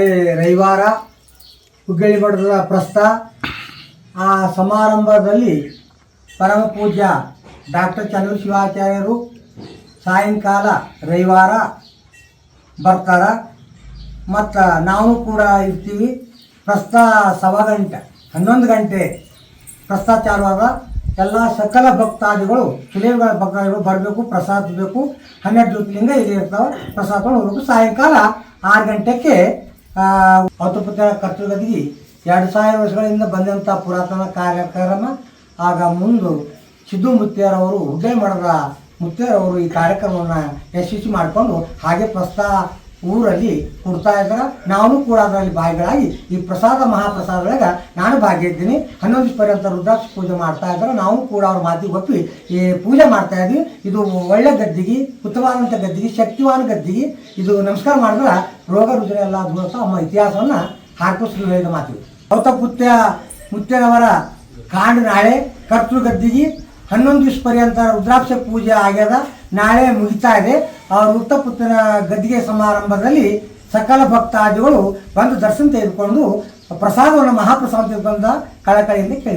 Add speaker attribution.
Speaker 1: ರವಿವಾರ ಹುಗ್ಗಳಿ ಮಠದ ಪ್ರಸ್ತ ಆ ಸಮಾರಂಭದಲ್ಲಿ ಪರಮ ಪೂಜ್ಯ ಡಾಕ್ಟರ್ ಚಂದ್ರ ಶಿವಾಚಾರ್ಯರು ಸಾಯಂಕಾಲ ರವಿವಾರ ಬರ್ತಾರ. ಮತ್ತು ನಾವು ಕೂಡ ಇರ್ತೀವಿ. ಪ್ರಸ್ತ ಸವಾ ಗಂಟೆ, ಹನ್ನೊಂದು ಗಂಟೆ ಪ್ರಸ್ತ ಚಾಲುವಾಗ ಎಲ್ಲ ಸಕಲ ಭಕ್ತಾದಿಗಳು ಕಿಲೇಗಳ ಭಕ್ತಾದಿಗಳು ಬರಬೇಕು, ಪ್ರಸಾದ ಬೇಕು ಹನ್ನೆರಡು ಜ್ಯೋತಿಲಿಂಗ ಇಲ್ಲಿ ಇರ್ತಾವೆ ಪ್ರಸಾದ ಹೋಗ್ಬೇಕು. ಸಾಯಂಕಾಲ ಆರು ಗಂಟೆಗೆ ಔತಪುತ್ರ ಕರ್ತೃಗತಿಗೆ ಎರಡು ಸಾವಿರ ವರ್ಷಗಳಿಂದ ಬಂದಂಥ ಪುರಾತನ ಕಾರ್ಯಕ್ರಮ. ಆಗ ಮುಂದು ಸಿದ್ದು ಮುತ್ಯಾರವರು ಹುಡ್ಡೆ ಮಾಡಿದ ಮುತ್ಯಾರವರು ಈ ಕಾರ್ಯಕ್ರಮವನ್ನು ಯಶಸ್ವಿ ಮಾಡಿಕೊಂಡು ಹಾಗೆ ಪ್ರಸ್ತ ಊರಲ್ಲಿ ಕೊಡ್ತಾ ಇದ್ದಾರೆ. ನಾನು ಕೂಡ ಅದರಲ್ಲಿ ಭಾಗಿಗಳಾಗಿ ಈ ಪ್ರಸಾದ ಮಹಾಪ್ರಸಾದೊಳಗೆ ನಾನು ಭಾಗಿಯಿದ್ದೀನಿ ಹನ್ನೊಂದು ಪರ್ಯಂತ ರುದ್ರಾಕ್ಷ ಪೂಜೆ ಮಾಡ್ತಾ ಇದ್ದಾರೆ. ನಾವು ಕೂಡ ಅವ್ರ ಮಾತಿಗೆ ಒಪ್ಪಿ ಈ ಪೂಜೆ ಮಾಡ್ತಾ ಇದ್ವಿ ಇದು ಒಳ್ಳೆ ಗದ್ದಿಗೆ ಉತ್ತಮವಾದಂಥ ಗದ್ದಿಗೆ, ಶಕ್ತಿವಾನ ಗದ್ದಿಗೆ. ಇದು ನಮಸ್ಕಾರ ಮಾಡಿದ್ರೆ ರೋಗ ರುದ್ರ ಎಲ್ಲ ದೂರ ನಮ್ಮ ಇತಿಹಾಸವನ್ನು ಹಾಕೋಸ್ಕರ ಹೇಳಿದ ಮಾತು ಅವತ ಪುತ್ಯ, ಮುತ್ಯನವರ ಕಾಂಡ ನಾಳೆ ಕರ್ತೃ ಗದ್ದಿಗೆ ಹನ್ನೊಂದು ದಿವಸ ಪರ್ಯಂತ ರುದ್ರಾಕ್ಷ ಪೂಜೆ ಆಗ್ಯದ. ನಾಳೆ ಮುಗಿತಾ ಇದೆ. ಆ ವೃತ್ತಪುತ್ರನ ಗದ್ದಿಗೆ ಸಮಾರಂಭದಲ್ಲಿ ಸಕಲ ಭಕ್ತಾದಿಗಳು ಬಂದು ದರ್ಶನ ತೆಗೆದುಕೊಂಡು ಪ್ರಸಾದವನ್ನು ಮಹಾಪ್ರಸಾದ ಕಳಕಳಿಯಿಂದ ಕೇಳಿ